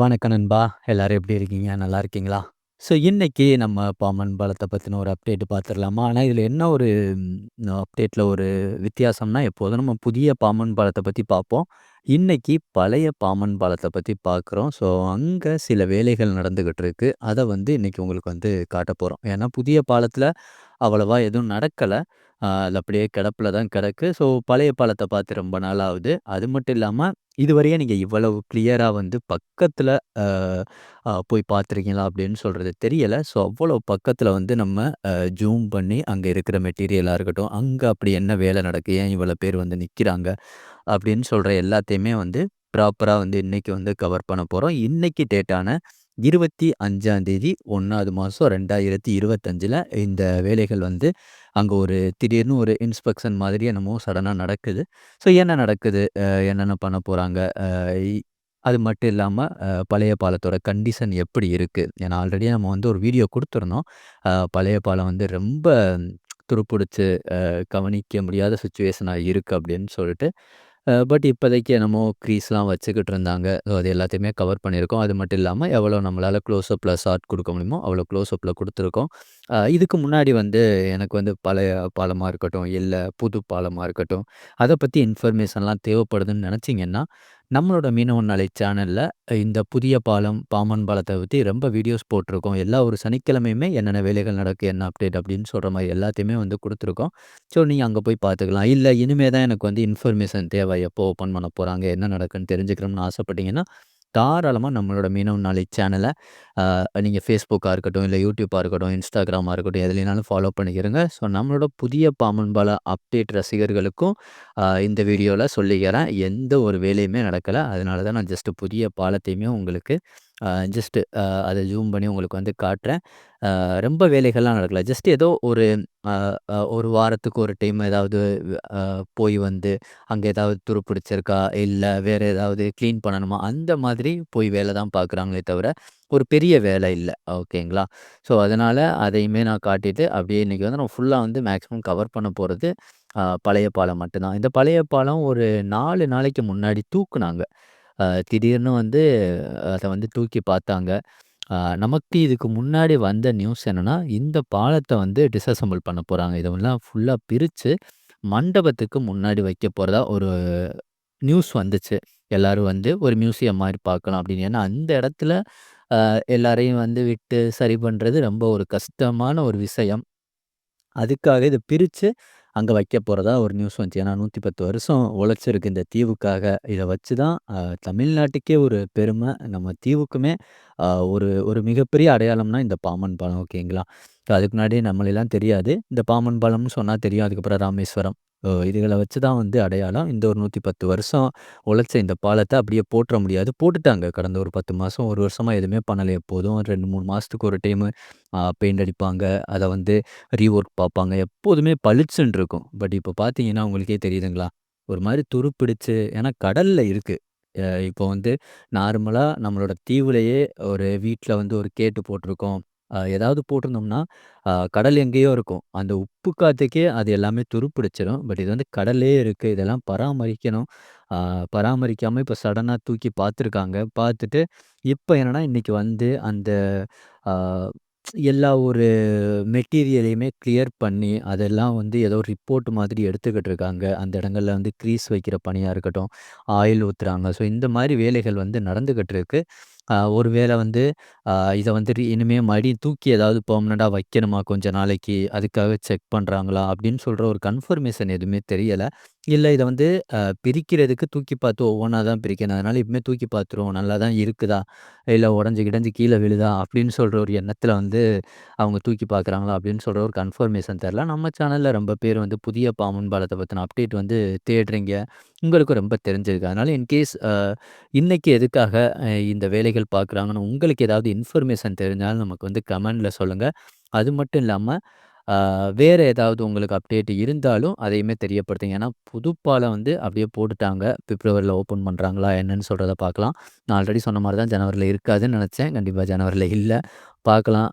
வணக்கம் நண்பா. எல்லோரும் எப்படி இருக்கீங்க? நல்லா இருக்கீங்களா? ஸோ இன்றைக்கி நம்ம பாமன் பலத்தை பற்றின ஒரு அப்டேட் பார்த்துடலாமா? ஆனால் இதில் என்ன ஒரு அப்டேட்டில் ஒரு வித்தியாசம்னா, எப்போதும் நம்ம புதிய பாம்பன் பலத்தை பற்றி பார்ப்போம். இன்றைக்கி பழைய பாமன் பாலத்தை பற்றி பார்க்குறோம். ஸோ அங்கே சில வேலைகள் நடந்துக்கிட்டு இருக்குது அதை வந்து இன்றைக்கி உங்களுக்கு வந்து காட்டப் போகிறோம் ஏன்னா புதிய பாலத்தில் அவ்வளவா எதுவும் நடக்கலை அது அப்படியே கிடப்பில் தான் கிடக்கு. ஸோ பழைய பாலத்தை பார்த்து ரொம்ப நாள் ஆகுது. அது மட்டும் இல்லாமல் இதுவரையும் நீங்கள் இவ்வளவு கிளியராக வந்து பக்கத்தில் போய் பார்த்துருக்கீங்களா? அப்படின்னு சொல்கிறது தெரியலை ஸோ அவ்வளோ பக்கத்தில் வந்து நம்ம ஜூம் பண்ணி அங்கே இருக்கிற மெட்டீரியலாக இருக்கட்டும், அங்கே அப்படி என்ன வேலை நடக்கு? ஏன் இவ்வளோ பேர் வந்து நிற்கிறாங்க அப்படின்னு சொல்கிற எல்லாத்தையுமே வந்து ப்ராப்பராக வந்து இன்றைக்கி வந்து கவர் பண்ண போகிறோம் இன்னைக்கு டேட்டான 25ஆம் தேதி 1வது மாசம் 2025ல இந்த வேலைகள் வந்து அங்கே ஒரு திடீர்னு ஒரு இன்ஸ்பெக்ஷன் மாதிரி என்னமோ சடனாக நடக்குது. ஸோ என்ன நடக்குது? என்னென்ன பண்ண போகிறாங்க அது மட்டும் இல்லாமல் பழைய பாலத்தோட கண்டிஷன் எப்படி இருக்குது ஏன்னா ஆல்ரெடி நம்ம வந்து ஒரு வீடியோ கொடுத்துருந்தோம் பழைய பாலம் வந்து ரொம்ப துருப்பிடிச்சு கவனிக்க முடியாத சுச்சுவேஷனாக இருக்குது அப்படின்னு சொல்லிட்டு. பட் இப்போதைக்கு என்னமோ க்ரீஸ்லாம் வச்சுக்கிட்டு இருந்தாங்க. ஸோ அது எல்லாத்தையுமே கவர் பண்ணியிருக்கோம். அது மட்டும் இல்லாமல் எவ்வளோ நம்மளால் க்ளோஸ் அப்ல ஷாட் கொடுக்க முடியுமோ, அவ்வளோ க்ளோஸ் கொடுத்துருக்கோம் இதுக்கு முன்னாடி வந்து எனக்கு வந்து பழைய பாலமாக இருக்கட்டும், இல்லை புது பாலமாக இருக்கட்டும், அதை பற்றி இன்ஃபர்மேஷன்லாம் தேவைப்படுதுன்னு நினச்சிங்கன்னா நம்மளோட மீனவன் நாளை சேனலில் இந்த புதிய பாலம், பாமன் பாலத்தை பற்றி ரொம்ப வீடியோஸ் போட்டிருக்கோம். எல்லா ஒரு சனிக்கிழமையுமே என்னென்ன வேலைகள் நடக்கு, என்ன அப்டேட் அப்படின்னு சொல்கிற மாதிரி எல்லாத்தையுமே வந்து கொடுத்துருக்கோம் ஸோ நீங்கள் அங்கே போய் பார்த்துக்கலாம். இல்லை இனிமே தான் எனக்கு வந்து இன்ஃபர்மேஷன் தேவை. எப்போ ஓப்பன் பண்ண போகிறாங்க என்ன நடக்குன்னு தெரிஞ்சுக்கணும்னு ஆசைப்பட்டீங்கன்னா, தாராளமாக நம்மளோட மீனவன் நாளை சேனலை நீங்கள் ஃபேஸ்புக்காக இருக்கட்டும், இல்லை யூடியூப்பாக இருக்கட்டும், இன்ஸ்டாகிராமாக இருக்கட்டும், எதுலேனாலும் ஃபாலோ பண்ணிக்கிறங்க. ஸோ நம்மளோட புதிய பாமன்பால அப்டேட் ரசிகர்களுக்கும் இந்த வீடியோவில் சொல்லிக்கிறேன். எந்த ஒரு வேலையுமே நடக்கல. அதனால தான் நான் ஜஸ்ட்டு புதிய பாலத்தையுமே உங்களுக்கு ஜஸ்ட்டு அதை ஜூம் பண்ணி உங்களுக்கு வந்து காட்டுறேன். ரொம்ப வேலைகள்லாம் நடக்கல. ஜஸ்ட் ஏதோ ஒரு ஒரு வாரத்துக்கு ஒரு டைம் ஏதாவது போய் வந்து அங்கே ஏதாவது துரு பிடிச்சிருக்கா? வேறு ஏதாவது க்ளீன் பண்ணணுமா? அந்த மாதிரி போய் வேலை தான் பார்க்குறாங்களே தவிர, ஒரு பெரிய வேலை இல்லை ஓகேங்களா? ஸோ அதனால் அதையுமே நான் காட்டிட்டு, அப்படியே இன்றைக்கி வந்து நம்ம ஃபுல்லாக வந்து மேக்ஸிமம் கவர் பண்ண போகிறது பழைய பாலம் மட்டும்தான் இந்த பழைய பாலம் ஒரு நாலு நாளைக்கு முன்னாடி தூக்குனாங்க. அ திடீர்னு வந்து அத வந்து தூக்கி பார்த்தாங்க. அ நமக்கு இதுக்கு முன்னாடி வந்த நியூஸ் என்னன்னா, இந்த பாலத்த வந்து டிஸ்அசெம்பிள் பண்ண போறாங்க. இதெல்லாம் ஃபுல்லா பிரிச்சு மண்டபத்துக்கு முன்னாடி வைக்க போறதா ஒரு நியூஸ் வந்துச்சு. எல்லாரும் வந்து ஒரு மியூசியம் மாரி பார்க்கலாம் அப்படின்னு. ஏன்னா அந்த இடத்துல அ எல்லாரையும் வந்து விட்டு சரி பண்றது ரொம்ப ஒரு கஷ்டமான ஒரு விஷயம். அதுக்காக இத பிரிச்சு அங்கே வைக்க போகிறதா ஒரு நியூஸ் வந்துச்சு. ஏன்னா 110 வருஷம் உழைச்சிருக்கு இந்த தீவுக்காக. இதை வச்சு தான் தமிழ்நாட்டுக்கே ஒரு பெருமை. நம்ம தீவுக்குமே ஒரு ஒரு மிகப்பெரிய அடையாளம்னா இந்த பாம்பன் பாலம் ஓகேங்களா? ஸோ அதுக்கு முன்னாடி நம்மளெல்லாம் தெரியாது. இந்த பாமன் பாலம்னு சொன்னால் தெரியும். அதுக்கப்புறம் ராமேஸ்வரம். ஓ வச்சு தான் வந்து அடையாளம். இந்த ஒரு 110 வருஷம் உழைச்ச இந்த பாலத்தை அப்படியே போட்டுற முடியாது. போட்டுட்டாங்க. கடந்த ஒரு பத்து மாதம் ஒரு வருஷமாக எதுவுமே பண்ணலை எப்போதும் ரெண்டு மூணு மாதத்துக்கு ஒரு டைமு பெயிண்ட் அடிப்பாங்க. அதை வந்து ரீவொர்க் பார்ப்பாங்க. எப்போதுமே பளிச்சுன்னு இருக்கும். பட் இப்போ பார்த்தீங்கன்னா, உங்களுக்கே தெரியுதுங்களா? ஒரு மாதிரி துருப்பிடிச்சு ஏன்னா கடலில் இருக்குது இப்போ வந்து நார்மலாக நம்மளோட தீவுலையே ஒரு வீட்டில் வந்து ஒரு கேட்டு போட்டிருக்கோம். அ ஏதாவது போட்டிருந்தோம்னா, அ கடல் எங்கேயோ இருக்கும். அந்த உப்பு காத்துக்கே அது எல்லாமே துருப்பிடிச்சிரும். பட் இது வந்து கடலே இருக்கு. இதெல்லாம் பராமரிக்கணும். அ பராமரிக்காம சடனாக சடனா தூக்கி பார்த்துருக்காங்க. பார்த்துட்டு இப்போ என்னன்னா, இன்னைக்கு வந்து அந்த அ எல்லா ஒரு மெட்டீரியலையுமே கிளியர் பண்ணி, அதெல்லாம் வந்து ஏதோ ரிப்போர்ட் மாதிரி எடுத்துக்கிட்டு இருக்காங்க. அந்த இடங்கள்ல வந்து கிரீஸ் வைக்கிற பணியா இருக்கட்டும், ஆயில் ஊத்துறாங்க. ஸோ இந்த மாதிரி வேலைகள் வந்து நடந்துகிட்டு இருக்கு. ஒரு வேளை வந்து இதை வந்து இனிமேல் மறுபடியும் தூக்கி ஏதாவது பெர்மனன்ட்டா வைக்கணுமா கொஞ்ச நாளைக்கு, அதுக்காக செக் பண்ணுறாங்களா அப்படின்னு சொல்கிற ஒரு கன்ஃபர்மேஷன் எதுவுமே தெரியலை. இல்ல இத வந்து அ பிரிக்கிறதுக்கு தூக்கி பார்த்து ஒவ்வொன்னா தான் பிரிக்கணும். அதனால இப்பவுமே தூக்கி பார்த்துருவோம். நல்லா தான் இருக்குதா? இல்ல உடைஞ்சு கிடஞ்சு கீழ விழுதா? அப்படின்னு சொல்ற ஒரு எண்ணத்துல வந்து அவங்க தூக்கி பார்க்குறாங்களா? அப்படின்னு சொல்ற ஒரு கன்ஃபர்மேஷன் தெர்ல. நம்ம சேனல்ல ரொம்ப பேர் வந்து புதிய பாம்பன் பாலத்த பத்தின அப்டேட் வந்து தேடுறீங்க. உங்களுக்கும் ரொம்ப தெரிஞ்சிருக்கு. அதனால இன்கேஸ் அ இன்னைக்கு எதுக்காக அ இந்த வேலைகள் பார்க்குறாங்கன்னு உங்களுக்கு ஏதாவது இன்ஃபர்மேஷன் தெரிஞ்சாலும் நமக்கு வந்து கமெண்ட்ல சொல்லுங்க. அது மட்டும் இல்லாம வேறு ஏதாவது உங்களுக்கு அப்டேட் இருந்தாலும் அதையுமே தெரியப்படுத்துங்க. ஏன்னா புதுப்பாலை வந்து அப்படியே போட்டுட்டாங்க. பிப்ரவரியில் ஓப்பன் பண்ணுறாங்களா என்னன்னு சொல்கிறத பார்க்கலாம். நான் ஆல்ரெடி சொன்ன மாதிரி தான் ஜனவரியில் இருக்காதுன்னு நினச்சேன் கண்டிப்பாக ஜனவரியில் இல்லை பார்க்கலாம்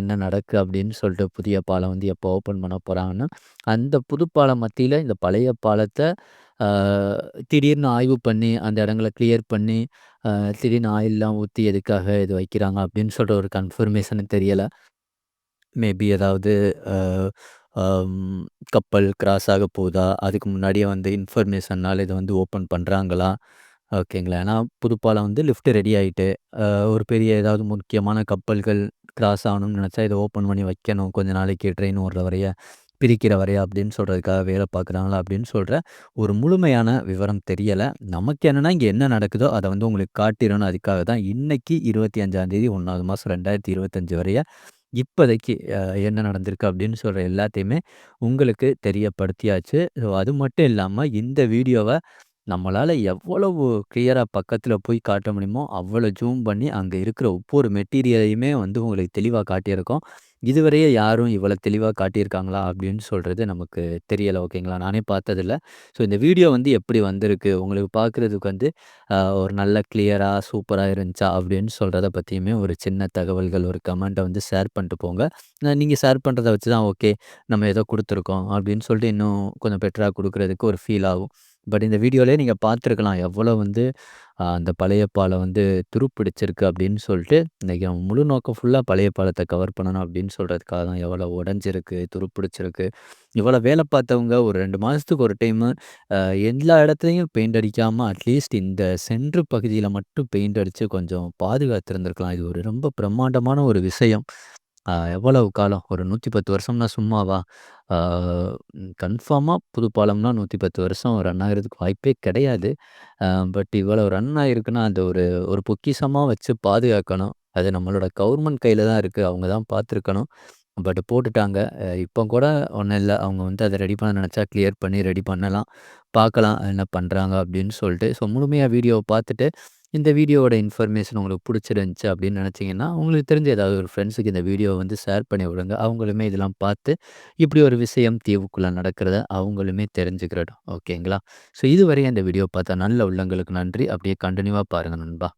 என்ன நடக்கு அப்படின்னு சொல்லிட்டு புதிய பாலம் வந்து எப்போ ஓப்பன் பண்ண போகிறாங்கன்னு அந்த புது பாலம் இந்த பழைய பாலத்தை திடீர்னு ஆய்வு பண்ணி, அந்த இடங்கள கிளியர் பண்ணி, திடீர்னு ஆயில்லாம் ஊற்றி எதுக்காக இது வைக்கிறாங்க அப்படின்னு சொல்கிற ஒரு கன்ஃபர்மேஷன் தெரியலை மேபி ஏதாவது கப்பல் கிராஸ் ஆக போகுதா அதுக்கு முன்னாடியே வந்து இன்ஃபர்மேஷன்னால் இதை வந்து ஓப்பன் பண்ணுறாங்களா ஓகேங்களா. ஏன்னா புதுப்பாலம் வந்து லிஃப்ட் ரெடி ஆகிட்டு ஒரு பெரிய ஏதாவது முக்கியமான கப்பல்கள் கிராஸ் ஆகணும்னு நினச்சா இதை ஓப்பன் பண்ணி வைக்கணும். கொஞ்ச நாளைக்கு ட்ரெயின் ஓடுற வரைய, பிரிக்கிற வரைய அப்படின்னு சொல்கிறதுக்காக வேலை பார்க்குறாங்களா? அப்படின்னு சொல்கிற ஒரு முழுமையான விவரம் தெரியலை நமக்கு என்னென்னா இங்கே என்ன நடக்குதோ அதை வந்து உங்களுக்கு காட்டிடணும் அதுக்காக தான் இன்றைக்கி இருபத்தி அஞ்சாந்தேதி ஒன்றாவது மாதம் ரெண்டாயிரத்தி இருபத்தஞ்சி வரைய இப்போதைக்கு என்ன நடந்திருக்கு அப்படின்னு சொல்கிற எல்லாத்தையுமே உங்களுக்கு தெரியப்படுத்தியாச்சு. ஸோ அது மட்டும் இல்லாமல் இந்த வீடியோவை நம்மளால் எவ்வளவு கிளியராக பக்கத்தில் போய் காட்ட முடியுமோ, அவ்வளோ ஜூம் பண்ணி அங்கே இருக்கிற ஒவ்வொரு மெட்டீரியலையுமே வந்து உங்களுக்கு தெளிவாக காட்டியிருக்கோம். இதுவரையே யாரும் இவ்வளோ தெளிவாக காட்டியிருக்காங்களா? அப்படின்னு சொல்கிறது நமக்கு தெரியலை ஓகேங்களா. நானே பார்த்ததில்ல. ஸோ இந்த வீடியோ வந்து எப்படி வந்திருக்கு? உங்களுக்கு பார்க்குறதுக்கு வந்து ஒரு நல்ல கிளியராக சூப்பராக இருந்துச்சா? அப்படின்னு சொல்கிறத பற்றியுமே ஒரு சின்ன தகவல்கள், ஒரு கமெண்ட்டை வந்து ஷேர் பண்ணிட்டு போங்க. நீங்கள் ஷேர் பண்ணுறத வச்சு தான் ஓகே, நம்ம ஏதோ கொடுத்துருக்கோம் அப்படின்னு சொல்லிட்டு இன்னும் கொஞ்சம் பெட்டராக கொடுக்குறதுக்கு ஒரு ஃபீல் ஆகும். பட் இந்த வீடியோலேயே நீங்கள் பார்த்துருக்கலாம். எவ்வளோ வந்து அந்த பழைய பாலை வந்து துருப்பிடிச்சிருக்கு அப்படின்னு சொல்லிட்டு, இன்றைக்கி முழு நோக்கம் ஃபுல்லாக பழைய பாலத்தை கவர் பண்ணணும் அப்படின்னு சொல்கிறதுக்காக தான். எவ்வளோ உடஞ்சிருக்கு துருப்பிடிச்சிருக்கு. இவ்வளோ வேலை பார்த்தவங்க ஒரு ரெண்டு மாதத்துக்கு ஒரு டைமு எல்லா இடத்துலையும் பெயிண்ட் அடிக்காமல் அட்லீஸ்ட் இந்த சென்ட்ரு பகுதியில் மட்டும் பெயிண்ட் அடித்து கொஞ்சம் பாதுகாத்திருந்திருக்கலாம். இது ஒரு ரொம்ப பிரம்மாண்டமான ஒரு விஷயம். எவ்வளவு காலம்? ஒரு 110 வருஷம்னா சும்மாவா? ஆ கன்ஃபார்மா புது பாலம்னா 110 வருஷம் ரன் ஆகுறதுக்கு வாய்ப்பே கிடையாது. பட் இவ்வளோ ரன் ஆயிருக்குன்னா, அது ஒரு ஒரு பொக்கிஷமா வச்சு பாதுகாக்கணும். அது நம்மளோட கவர்மெண்ட் கையில தான் இருக்கு. அவங்க தான் பார்த்துருக்கணும். பட் போட்டுட்டாங்க. அ இப்போ கூட ஒண்ணும் இல்ல. அவங்க வந்து அத ரெடி பண்ண நினச்சா கிளியர் பண்ணி ரெடி பண்ணலாம். பார்க்கலாம் என்ன பண்றாங்க அப்படின்னு சொல்லிட்டு. ஸோ முழுமையா வீடியோவ பார்த்துட்டு, இந்த வீடியோவோட இன்ஃபர்மேஷன் உங்களுக்கு பிடிச்சிருந்துச்சு அப்படின்னு நினச்சிங்கன்னா உங்களுக்கு தெரிஞ்ச ஏதாவது ஒரு ஃப்ரெண்ட்ஸுக்கு இந்த வீடியோவை வந்து ஷேர் பண்ணி விடுங்க. அவங்களுமே இதெல்லாம் பார்த்து, இப்படி ஒரு விஷயம் தீவுக்குள்ளே நடக்கிறத அவங்களுமே தெரிஞ்சுக்கிறட்டும். ஓகேங்களா. ஸோ இதுவரையும் இந்த வீடியோ பார்த்தா நல்ல உள்ளங்களுக்கு நன்றி. அப்படியே கண்டினியூவாக பாருங்கள் நண்பா.